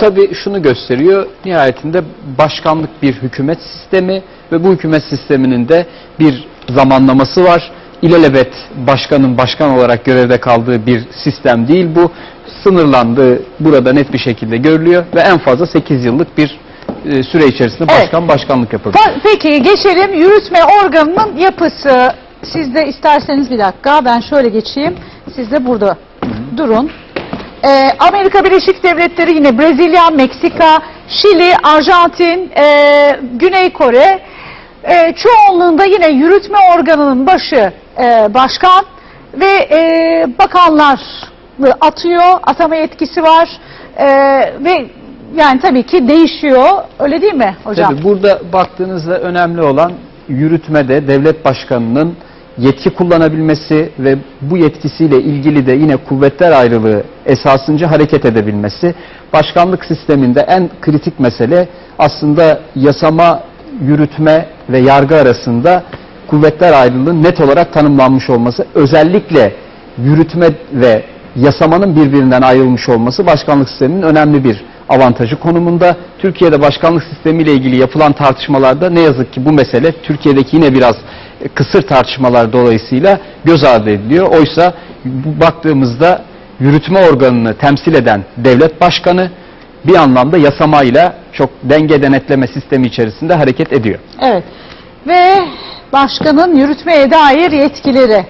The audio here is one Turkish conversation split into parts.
tabii şunu gösteriyor. Nihayetinde başkanlık bir hükümet sistemi ve bu hükümet sisteminin de bir zamanlaması var. İlelebet başkanın başkan olarak görevde kaldığı bir sistem değil bu. Sınırlandığı burada net bir şekilde görülüyor ve en fazla 8 yıllık bir e, süre içerisinde Evet. başkan başkanlık yapabilir. Pa- Peki geçelim yürütme organının yapısı. Siz de isterseniz bir dakika ben şöyle geçeyim. Siz de burada durun. Ee, Amerika Birleşik Devletleri yine Brezilya, Meksika, Şili, Arjantin, e, Güney Kore. E, çoğunluğunda yine yürütme organının başı e, başkan ve e, bakanlar atıyor, atama yetkisi var E, ve yani tabii ki değişiyor öyle değil mi hocam? Tabii burada baktığınızda önemli olan yürütmede devlet başkanının yetki kullanabilmesi ve bu yetkisiyle ilgili de yine kuvvetler ayrılığı esasınca hareket edebilmesi. Başkanlık sisteminde en kritik mesele aslında yasama, yürütme ve yargı arasında kuvvetler ayrılığının net olarak tanımlanmış olması. Özellikle yürütme ve yasamanın birbirinden ayrılmış olması başkanlık sisteminin önemli bir avantajı konumunda. Türkiye'de başkanlık sistemiyle ilgili yapılan tartışmalarda ne yazık ki bu mesele Türkiye'deki yine biraz e, kısır tartışmalar dolayısıyla göz ardı ediliyor. Oysa baktığımızda yürütme organını temsil eden devlet başkanı bir anlamda yasamayla çok denge denetleme sistemi içerisinde hareket ediyor. Evet. Ve başkanın yürütmeye dair yetkileri.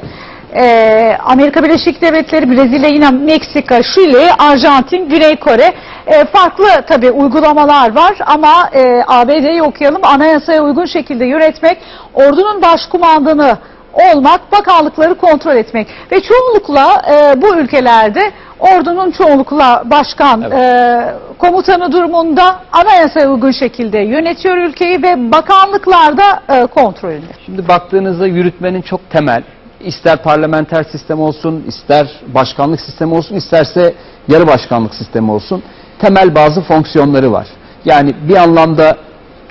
Ee, Amerika Birleşik Devletleri, Brezilya, yine Meksika, Şili, Arjantin, Güney Kore. Ee, farklı tabii uygulamalar var ama e, ABD'yi okuyalım. Anayasaya uygun şekilde yönetmek, ordunun başkumandanı olmak, bakanlıkları kontrol etmek. Ve çoğunlukla e, bu ülkelerde ordunun çoğunlukla başkan Evet. e, komutanı durumunda anayasaya uygun şekilde yönetiyor ülkeyi ve bakanlıklarda e, kontrol ediyor. Şimdi baktığınızda yürütmenin çok temel, ister parlamenter sistem olsun, ister başkanlık sistemi olsun, isterse yarı başkanlık sistemi olsun, temel bazı fonksiyonları var. Yani bir anlamda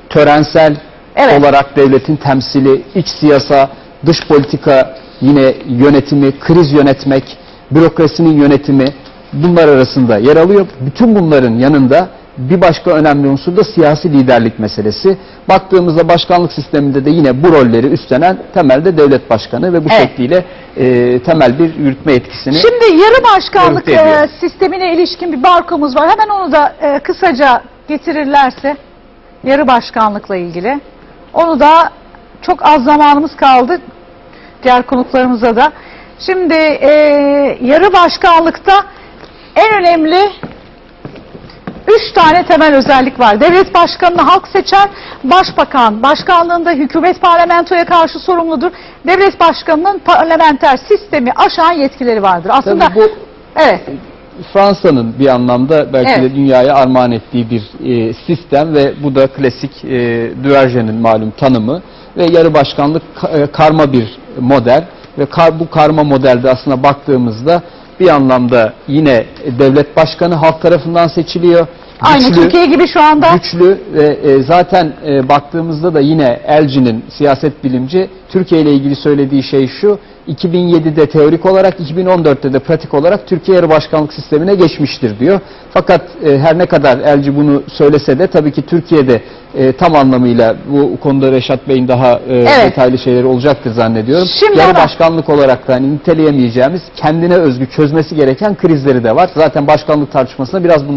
törensel Evet. olarak devletin temsili, iç siyasa, dış politika yine yönetimi, kriz yönetmek, bürokrasinin yönetimi bunlar arasında yer alıyor. Bütün bunların yanında bir başka önemli unsur da siyasi liderlik meselesi. Baktığımızda başkanlık sisteminde de yine bu rolleri üstlenen temelde devlet başkanı ve bu Evet. şekliyle e, temel bir yürütme etkisini Şimdi yarı başkanlık e, sistemine ilişkin bir barkomuz var. Hemen onu da e, kısaca getirirlerse yarı başkanlıkla ilgili. Onu da çok az zamanımız kaldı diğer konuklarımıza da. Şimdi e, yarı başkanlıkta en önemli Üç tane temel özellik var. Devlet başkanını halk seçer, başbakan başkanlığında hükümet parlamentoya karşı sorumludur. Devlet başkanının parlamenter sistemi aşan yetkileri vardır. Aslında Tabii bu evet, Fransa'nın bir anlamda belki Evet. de dünyaya armağan ettiği bir e, sistem ve bu da klasik e, Duverger'in malum tanımı ve yarı başkanlık ka- e, karma bir model ve kar- bu karma modelde aslında baktığımızda bir anlamda yine devlet başkanı halk tarafından seçiliyor. Aynı Türkiye gibi şu anda. güçlü ve e, zaten e, baktığımızda da yine Elci'nin siyaset bilimci Türkiye ile ilgili söylediği şey şu 2007'de teorik olarak 2014'te de pratik olarak Türkiye yarı başkanlık sistemine geçmiştir diyor. Fakat e, her ne kadar Elci bunu söylese de tabii ki Türkiye'de e, tam anlamıyla bu konuda Reşat Bey'in daha e, detaylı şeyleri olacaktır zannediyorum. Şimdi yarı ama- başkanlık olarak da hani niteleyemeyeceğimiz kendine özgü çözmesi gereken krizleri de var. Zaten başkanlık tartışmasında biraz bundan